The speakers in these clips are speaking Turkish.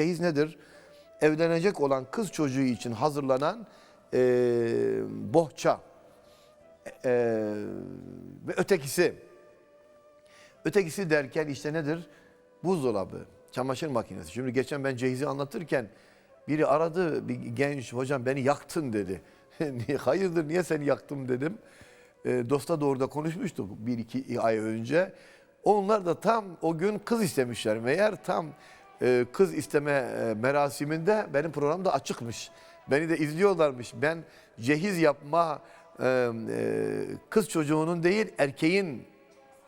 cehiz nedir? Evlenecek olan kız çocuğu için hazırlanan e, bohça. E, ve ötekisi. Ötekisi derken işte nedir? Buzdolabı, çamaşır makinesi. Şimdi geçen ben cehizi anlatırken biri aradı bir genç hocam beni yaktın dedi. Hayırdır niye seni yaktım dedim. E, dosta doğru da konuşmuştuk bir iki ay önce. Onlar da tam o gün kız istemişler. Meğer tam e, kız isteme e, merasiminde benim program da açıkmış. Beni de izliyorlarmış. Ben cehiz yapma e, kız çocuğunun değil erkeğin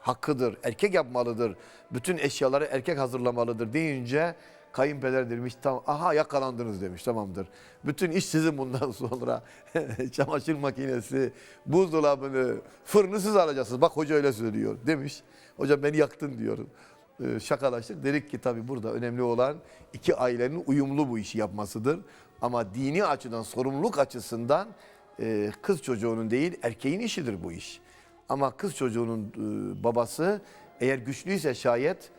hakkıdır. Erkek yapmalıdır. Bütün eşyaları erkek hazırlamalıdır deyince kayınpeder demiş tamam aha yakalandınız demiş tamamdır. Bütün iş sizin bundan sonra. Çamaşır makinesi, buzdolabını, fırını siz alacaksınız. Bak hoca öyle söylüyor demiş. Hocam beni yaktın diyor. Ee, şakalaştık. Dedik ki tabii burada önemli olan iki ailenin uyumlu bu işi yapmasıdır. Ama dini açıdan, sorumluluk açısından e, kız çocuğunun değil erkeğin işidir bu iş. Ama kız çocuğunun e, babası eğer güçlüyse şayet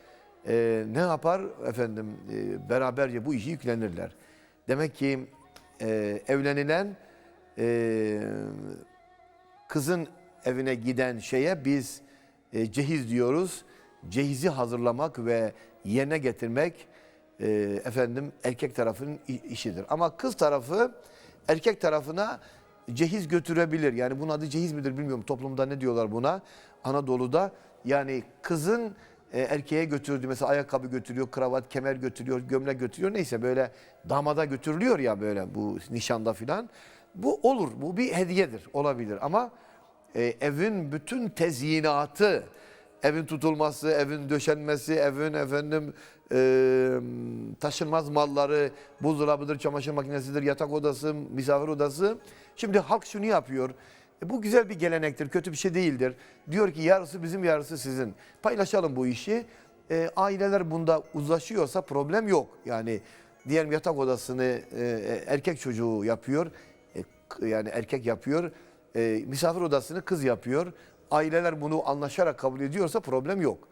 e, ne yapar efendim e, beraberce bu işi yüklenirler. Demek ki e, evlenilen e, kızın evine giden şeye biz e, cehiz diyoruz. Cehizi hazırlamak ve yerine getirmek e, efendim erkek tarafının işidir. Ama kız tarafı erkek tarafına cehiz götürebilir. Yani bunun adı cehiz midir bilmiyorum. Toplumda ne diyorlar buna? Anadolu'da yani kızın e, erkeğe götürdüğü mesela ayakkabı götürüyor, kravat, kemer götürüyor, gömlek götürüyor. Neyse böyle damada götürülüyor ya böyle bu nişanda filan. Bu olur. Bu bir hediyedir. Olabilir ama e, evin bütün tezyinatı, evin tutulması, evin döşenmesi, evin efendim e, taşınmaz malları, buzdolabıdır, çamaşır makinesidir, yatak odası, misafir odası. Şimdi halk şunu yapıyor. E, bu güzel bir gelenektir, kötü bir şey değildir. Diyor ki yarısı bizim, yarısı sizin. Paylaşalım bu işi. E, aileler bunda uzlaşıyorsa problem yok. Yani diyelim yatak odasını e, erkek çocuğu yapıyor. E, yani erkek yapıyor. E, misafir odasını kız yapıyor. Aileler bunu anlaşarak kabul ediyorsa problem yok.